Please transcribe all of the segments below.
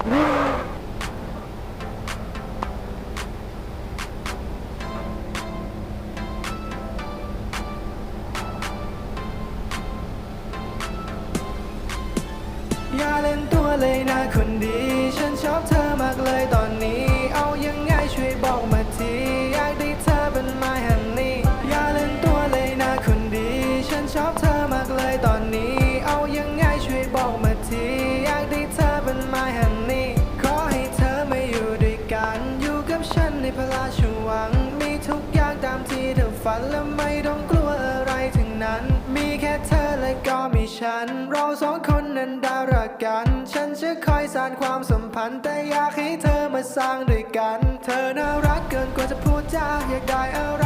ยาเล่นตัวเลยนะคนดี ฉันชอบเธอมากเลยตอนนี้ เอายังไงช่วยบอกมาทีอยากได้เธอเป็น my honey อยาเล่นตัวเลยนะคนดี ฉันชอบเธอ พระราชวัง มีทุกอย่างตามที่เธอฝันและไม่ต้องกลัวอะไรทั้งนั้น มีแค่เธอและก็มีฉัน เราสองคนนั้นดารักกัน ฉันจะคอยสานความสัมพันธ์ แต่อยากให้เธอมาสร้างด้วยกัน เธอน่ารักเกินกว่าจะพูดจาอยากได้อะไร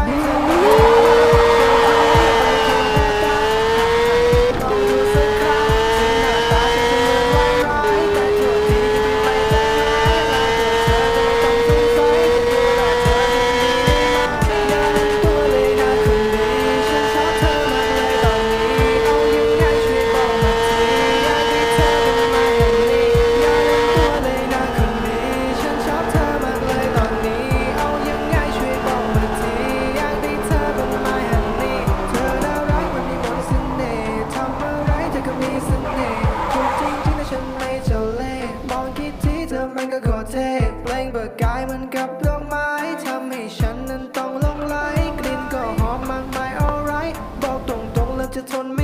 ก็โคเทเพลงเบิกกายเหมือนกับดอกไม้ทำให้ฉันนั้นต้องลงไหลกลิ่นก็หอมมากมาย alright บอกตรงๆแล้วจะทนไม่